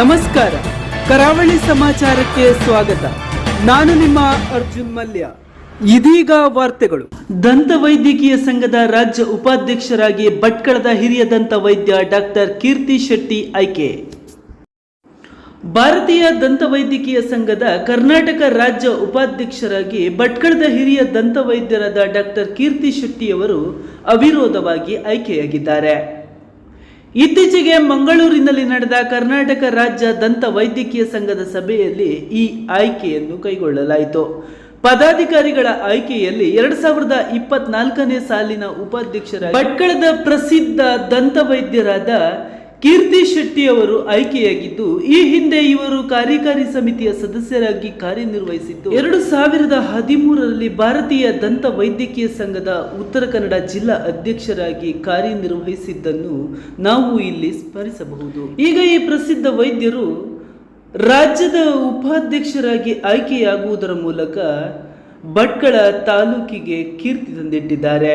ನಮಸ್ಕಾರ. ಕರಾವಳಿ ಸಮಾಚಾರಕ್ಕೆ ಸ್ವಾಗತ. ನಾನು ನಿಮ್ಮ ಅರ್ಜುನ್ ಮಲ್ಯ. ಇದೀಗ ವಾರ್ತೆಗಳು. ದಂತ ವೈದ್ಯಕೀಯ ಸಂಘದ ರಾಜ್ಯ ಉಪಾಧ್ಯಕ್ಷರಾಗಿ ಭಟ್ಕಳದ ಹಿರಿಯ ದಂತ ವೈದ್ಯ ಡಾಕ್ಟರ್ ಕೀರ್ತಿ ಶೆಟ್ಟಿ ಆಯ್ಕೆ. ಭಾರತೀಯ ದಂತ ವೈದ್ಯಕೀಯ ಸಂಘದ ಕರ್ನಾಟಕ ರಾಜ್ಯ ಉಪಾಧ್ಯಕ್ಷರಾಗಿ ಭಟ್ಕಳದ ಹಿರಿಯ ದಂತ ವೈದ್ಯರಾದ ಡಾಕ್ಟರ್ ಕೀರ್ತಿ ಶೆಟ್ಟಿಯವರು ಅವಿರೋಧವಾಗಿ ಆಯ್ಕೆಯಾಗಿದ್ದಾರೆ. ಇತ್ತೀಚೆಗೆ ಮಂಗಳೂರಿನಲ್ಲಿ ನಡೆದ ಕರ್ನಾಟಕ ರಾಜ್ಯ ದಂತ ವೈದ್ಯಕೀಯ ಸಂಘದ ಸಭೆಯಲ್ಲಿ ಈ ಆಯ್ಕೆಯನ್ನು ಕೈಗೊಳ್ಳಲಾಯಿತು. ಪದಾಧಿಕಾರಿಗಳ ಆಯ್ಕೆಯಲ್ಲಿ ಎರಡ್ ಸಾವಿರದ ಇಪ್ಪತ್ನಾಲ್ಕನೇ ಸಾಲಿನ ಉಪಾಧ್ಯಕ್ಷರ ಭಟ್ಕಳದ ಪ್ರಸಿದ್ಧ ದಂತ ವೈದ್ಯರಾದ ಕೀರ್ತಿ ಶೆಟ್ಟಿ ಅವರು ಆಯ್ಕೆಯಾಗಿದ್ದು, ಈ ಹಿಂದೆ ಇವರು ಕಾರ್ಯಕಾರಿ ಸಮಿತಿಯ ಸದಸ್ಯರಾಗಿ ಕಾರ್ಯನಿರ್ವಹಿಸಿದ್ದು. ಎರಡು ಸಾವಿರದ ಹದಿಮೂರರಲ್ಲಿ ಭಾರತೀಯ ದಂತ ವೈದ್ಯಕೀಯ ಸಂಘದ ಉತ್ತರ ಕನ್ನಡ ಜಿಲ್ಲಾ ಅಧ್ಯಕ್ಷರಾಗಿ ಕಾರ್ಯನಿರ್ವಹಿಸಿದ್ದನ್ನು ನಾವು ಇಲ್ಲಿ ಸ್ಮರಿಸಬಹುದು. ಈಗ ಈ ಪ್ರಸಿದ್ಧ ವೈದ್ಯರು ರಾಜ್ಯದ ಉಪಾಧ್ಯಕ್ಷರಾಗಿ ಆಯ್ಕೆಯಾಗುವುದರ ಮೂಲಕ ಭಟ್ಕಳ ತಾಲೂಕಿಗೆ ಕೀರ್ತಿ ತಂದಿಟ್ಟಿದ್ದಾರೆ.